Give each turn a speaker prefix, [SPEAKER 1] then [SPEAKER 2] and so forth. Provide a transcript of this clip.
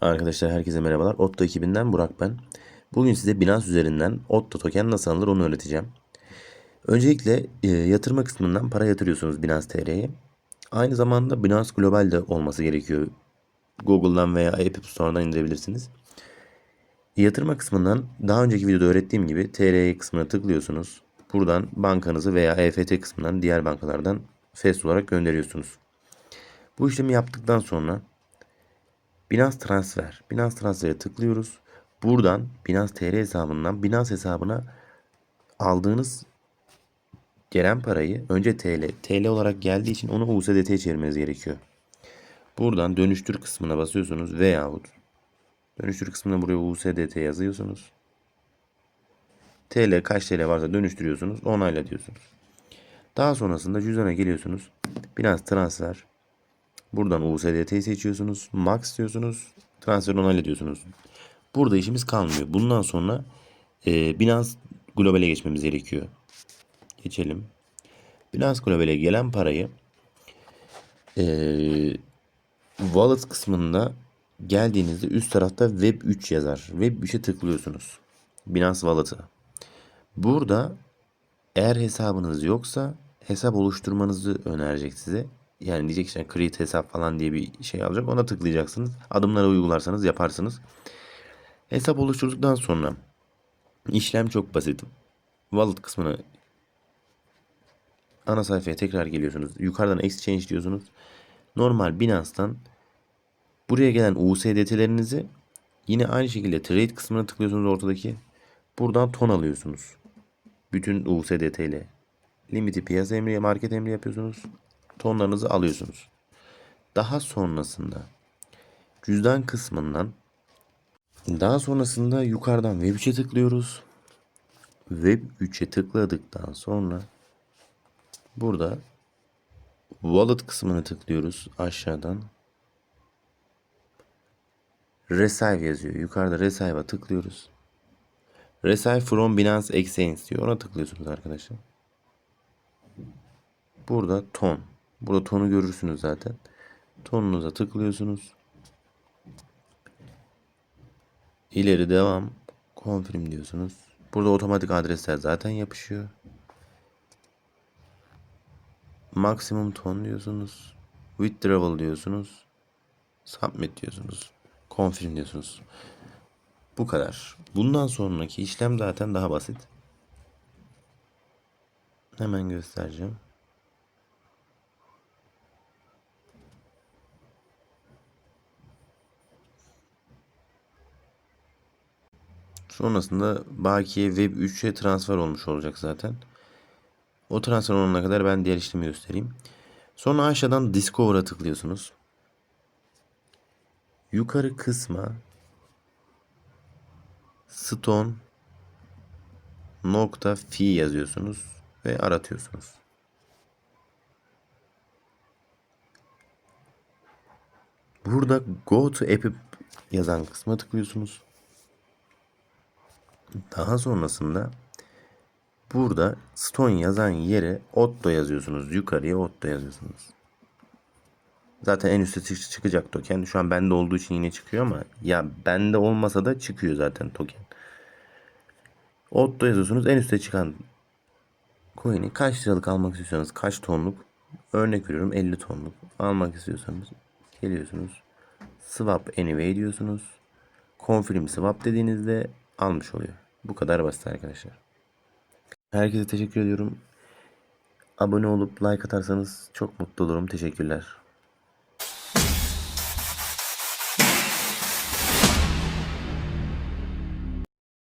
[SPEAKER 1] Arkadaşlar herkese merhabalar. Otto ekibinden Burak ben. Bugün size Binance üzerinden Otto token nasıl alınır onu öğreteceğim. Öncelikle e, yatırma kısmından para yatırıyorsunuz Binance TR'ye. Aynı zamanda Binance Global de olması gerekiyor. Google'dan veya App Store'dan indirebilirsiniz. Yatırma kısmından daha önceki videoda öğrettiğim gibi TR kısmına tıklıyorsunuz. Buradan bankanızı veya EFT kısmından diğer bankalardan fast olarak gönderiyorsunuz. Bu işlemi yaptıktan sonra Binance Transfer. Binance Transfer'e tıklıyoruz. Buradan Binance TR hesabından Binance hesabına aldığınız gelen parayı önce TL, TL olarak geldiği için onu USDT'ye çevirmeniz gerekiyor. Buradan dönüştür kısmına basıyorsunuz veyahut dönüştür kısmına buraya USDT yazıyorsunuz. TL kaç TL varsa dönüştürüyorsunuz. Onayla diyorsunuz. Daha sonrasında cüzdana geliyorsunuz. Binance Transfer Buradan USDT'yi seçiyorsunuz. Max diyorsunuz. Transfer onayla diyorsunuz. Burada işimiz kalmıyor. Bundan sonra e, Binance Global'e geçmemiz gerekiyor. Geçelim. Binance Global'e gelen parayı e, Wallet kısmında geldiğinizde üst tarafta Web 3 yazar. Web 3'e tıklıyorsunuz. Binance Wallet'a. Burada eğer hesabınız yoksa hesap oluşturmanızı önerecek size. Yani diyecek işte create hesap falan diye bir şey alacak. Ona tıklayacaksınız. Adımları uygularsanız yaparsınız. Hesap oluşturduktan sonra işlem çok basit. Wallet kısmına ana sayfaya tekrar geliyorsunuz. Yukarıdan exchange diyorsunuz. Normal Binance'tan buraya gelen USDT'lerinizi yine aynı şekilde trade kısmına tıklıyorsunuz ortadaki. Buradan ton alıyorsunuz. Bütün USDT ile. Limiti piyasa emri, market emri yapıyorsunuz tonlarınızı alıyorsunuz. Daha sonrasında cüzdan kısmından daha sonrasında yukarıdan Web 3'e tıklıyoruz. Web 3'e tıkladıktan sonra burada Wallet kısmını tıklıyoruz aşağıdan. Receive yazıyor. Yukarıda Receive'a tıklıyoruz. Receive from Binance Exchange diyor. Ona tıklıyorsunuz arkadaşlar. Burada ton. Burada tonu görürsünüz zaten. Tonunuza tıklıyorsunuz. İleri devam. Confirm diyorsunuz. Burada otomatik adresler zaten yapışıyor. Maksimum ton diyorsunuz. Withdrawal diyorsunuz. Submit diyorsunuz. Confirm diyorsunuz. Bu kadar. Bundan sonraki işlem zaten daha basit. Hemen göstereceğim. Sonrasında bakiye Web 3'e transfer olmuş olacak zaten. O transfer olana kadar ben diğer işlemi göstereyim. Sonra aşağıdan Discover'a tıklıyorsunuz. Yukarı kısma Stone nokta fi yazıyorsunuz ve aratıyorsunuz. Burada Go to App yazan kısma tıklıyorsunuz. Daha sonrasında burada Stone yazan yere Otto yazıyorsunuz. Yukarıya Otto yazıyorsunuz. Zaten en üstte çıkacak token. Şu an bende olduğu için yine çıkıyor ama ya bende olmasa da çıkıyor zaten token. Otto yazıyorsunuz. En üstte çıkan coin'i kaç liralık almak istiyorsanız kaç tonluk örnek veriyorum 50 tonluk almak istiyorsanız geliyorsunuz. Swap anyway diyorsunuz. Confirm swap dediğinizde almış oluyor. Bu kadar basit arkadaşlar. Herkese teşekkür ediyorum. Abone olup like atarsanız çok mutlu olurum. Teşekkürler.